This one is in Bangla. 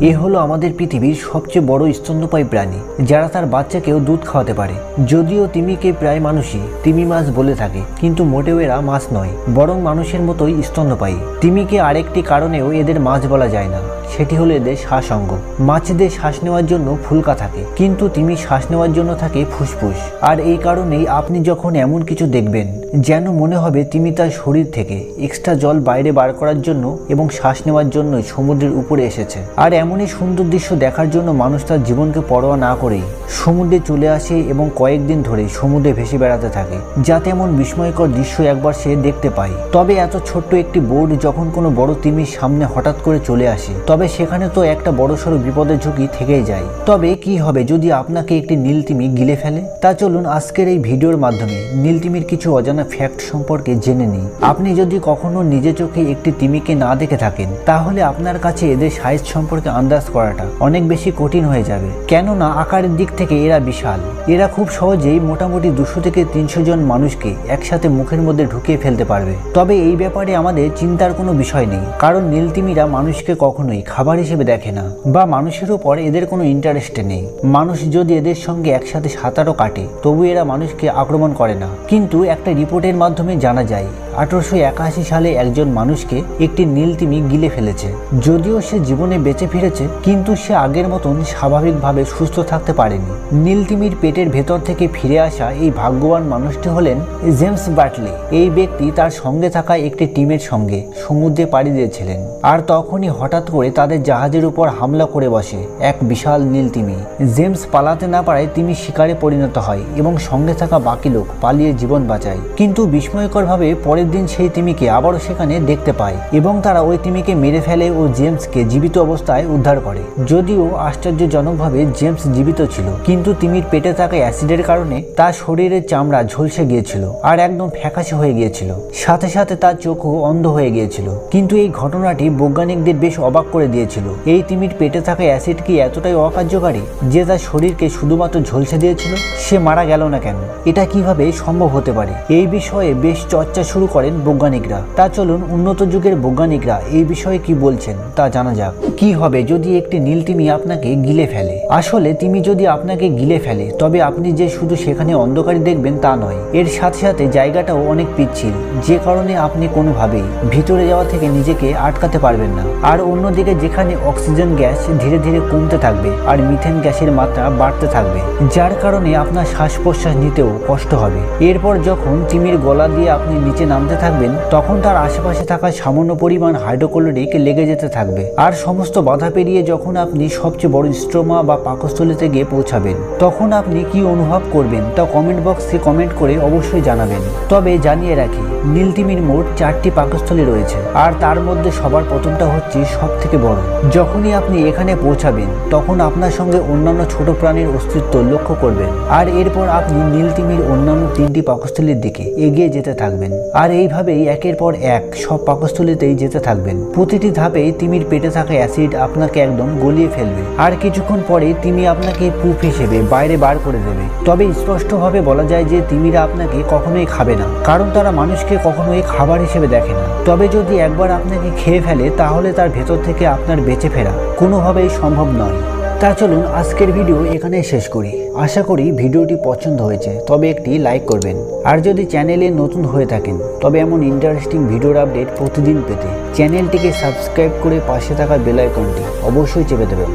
এ হলো আমাদের পৃথিবীর সবচেয়ে বড় স্তন্যপায়ী প্রাণী, যারা তার বাচ্চাকেও দুধ খাওয়াতে পারে। যদিও তিমিকে প্রায় মানুষই তিমি মাছ বলে থাকে, কিন্তু মোটেও এরা মাছ নয়, বরং মানুষের মতোই স্তন্যপায়ী। তিমিকে আরেকটি কারণেও এদের মাছ বলা যায় না। সেটি হলো এদের শ্বাস অঙ্গ। মাছেদের শ্বাস নেওয়ার জন্য ফুলকা থাকে, কিন্তু তিমি শ্বাস নেওয়ার জন্য থাকে ফুসফুস। আর এই কারণেই আপনি যখন এমন কিছু দেখবেন, যেন মনে হবে তিমি তার শরীর থেকে এক্সট্রা জল বাইরে বার করার জন্য এবং শ্বাস নেওয়ার জন্য সমুদ্রের উপরে এসেছে। আর এমনই সুন্দর দৃশ্য দেখার জন্য মানুষ তার জীবনকে পরোয়া না করেই সমুদ্রে চলে আসে এবং কয়েকদিন ধরে সমুদ্রে ভেসে বেড়াতে থাকে যাতে এমন বিস্ময়কর দৃশ্য একবার সে দেখতে পায়। তবে এত ছোট্ট একটি বোর্ড যখন কোনো বড় তিমির সামনে হঠাৎ করে চলে আসে, তবে সেখানে তো একটা বড়সড় বিপদের ঝুঁকি থেকেই যায়। তবে কি হবে যদি আপনাকে একটি নীল তিমি গিলে ফেলে? তা চলুন আজকের এই ভিডিওর মাধ্যমে নীল তিমির কিছু অজানা ফ্যাক্ট সম্পর্কে জেনে নিই। আপনি যদি কখনো নিজে চোখে একটি তিমিকে না দেখে থাকেন, তাহলে আপনার কাছে এদের সাইজ সম্পর্কে আন্দাজ করাটা অনেক বেশি কঠিন হয়ে যাবে। কেননা আকারের দিক থেকে এরা বিশাল। এরা খুব সহজেই মোটামুটি দুশো থেকে তিনশো জন মানুষকে একসাথে মুখের মধ্যে ঢুকিয়ে ফেলতে পারবে। তবে এই ব্যাপারে আমাদের চিন্তার কোনো বিষয় নেই, কারণ নীলতিমিরা মানুষকে কখনোই খাবার হিসেবে দেখে না বা মানুষের উপর এদের কোনো ইন্টারেস্ট নেই। মানুষ যদি এদের সঙ্গে একসাথে সাঁতারও কাটে, তবু এরা মানুষকে আক্রমণ করে না। কিন্তু একটা রিপোর্টের মাধ্যমে জানা যায় আঠারোশো একাশি সালে একজন মানুষকে একটি নীলতিমি গিলে ফেলেছে। যদিও সে জীবনে বেঁচে ফিরেছে, কিন্তু সে আগের মতন স্বাভাবিকভাবে সুস্থ থাকতে পারেনি। নীলতিমির পেটের ভেতর থেকে ফিরে আসা এই ভাগ্যবান মানুষটি হলেন জেমস বাটলি এই ব্যক্তি তার সঙ্গে থাকা একটি টিমের সঙ্গে সমুদ্রে পাড়ি দিয়েছিলেন। আর তখনই হঠাৎ করে তাদের জাহাজের উপর হামলা করে বসে এক বিশাল নীলতিমি জেমস পালাতে না পারায় তিনি শিকারে পরিণত হয় এবং সঙ্গে থাকা বাকি লোক পালিয়ে জীবন বাঁচায়। কিন্তু বিস্ময়করভাবে পরের দিন সেই তিমিকে আবারও সেখানে দেখতে পায় এবং তারা ওই তিমিকে মেরে ফেলে ও জেমসকে জীবিত অবস্থায় উদ্ধার করে। যদিও আশ্চর্যজনকভাবে জেমস জীবিত ছিল, কিন্তু তিমির পেটে থাকা অ্যাসিডের কারণে তার শরীরের চামড়া ঝলসে গিয়েছিল আর একদম ফ্যাকাশে হয়ে গিয়েছিল। সাথে সাথে তার চোখও অন্ধ হয়ে গিয়েছিল। কিন্তু এই ঘটনাটি বৈজ্ঞানিকদের বেশ অবাক করে দিয়েছিল। এই তিমির পেটে থাকা অ্যাসিড কি এতটাই অকার্যকারী যে তার শরীরকে শুধুমাত্র ঝলসে দিয়েছিল? সে মারা গেল না কেন? এটা কীভাবে সম্ভব হতে পারে? এই বিষয়ে বেশ চর্চা শুরু করেন বৈজ্ঞানিকরা। তা চলুন উন্নত যুগের বৈজ্ঞানিকরা এই বিষয়ে কি বলছেন তা জানা যাক। কি হবে যদি একটি নীল তিমি আপনাকে গিলে ফেলে? আসলে তিমি যদি আপনাকে গিলে ফেলে, তবে আপনি যে শুধু সেখানে অন্ধকারই দেখবেন তা নয়। এর সাথে সাথে জায়গাটাও অনেক পিচ্ছিল। যে কারণে আপনি কোনোভাবেই ভিতরে যাওয়া থেকে নিজেকে আটকাতে পারবেন না। আর অন্যদিকে যেখানে অক্সিজেন গ্যাস ধীরে ধীরে কমতে থাকবে আর মিথেন গ্যাসের মাত্রা বাড়তে থাকবে, যার কারণে আপনার শ্বাস প্রশ্বাস নিতেও কষ্ট হবে। এরপর যখন তিমির গলা দিয়ে আপনি নিচে নামতে থাকবেন, তখন তার আশেপাশে থাকা সামান্য পরিমাণ হাইড্রোক্লোরিক লেগে যেতে থাকবে। আর সমস্ত বাধা পেরিয়ে যখন আপনি সবচেয়ে বড় স্ট্রোমা বা পাকস্থলীতে গিয়ে পৌঁছাবেন, তখন আপনি কি অনুভব করবেন তা কমেন্ট বক্সে কমেন্ট করে অবশ্যই জানাবেন। তবে জানিয়ে রাখি, নীলতিমির মোট চারটি পাকস্থলী রয়েছে, আর তার মধ্যে সবার প্রথমটা হচ্ছে সব থেকে বড়। যখনই আপনি এখানে পৌঁছাবেন, তখন আপনার সঙ্গে অন্যান্য ছোট প্রাণীর অস্তিত্ব লক্ষ্য করবেন। আর এরপর আপনি নীলতিমির অন্যান্য তিনটি পাকস্থলীর দিকে এগিয়ে যেতে থাকবেন। আর এইভাবেই একের পর এক সব পাকস্থলীতেই যেতে থাকবেন। প্রতিটি ধাপেই তিমির পেটে থাকা অ্যাসিড আপনাকে একদম গলিয়ে ফেলবে। আর কিছুক্ষণ পরে তিমি আপনাকে পুপ হিসেবে বাইরে বার করে দেবে। তবে স্পষ্টভাবে বলা যায় যে তিমিরা আপনাকে কখনোই খাবে না, কারণ তারা মানুষকে কখনোই খাবার হিসেবে দেখে না। তবে যদি একবার আপনাকে খেয়ে ফেলে, তাহলে তার ভেতর থেকে আপনার বেঁচে ফেরা। কোনোভাবেই সম্ভব নয়। তা চলুন আজকের ভিডিও এখানে শেষ করি। আশা করি ভিডিওটি পছন্দ হয়েছে, তবে একটি লাইক করবেন। আর যদি চ্যানেলে নতুন হয়ে থাকেন, তবে এমন ইন্টারেস্টিং ভিডিওর আপডেট প্রতিদিন পেতে চ্যানেলটিকে সাবস্ক্রাইব করে পাশে থাকা বেল আইকনটি অবশ্যই চেপে দেবেন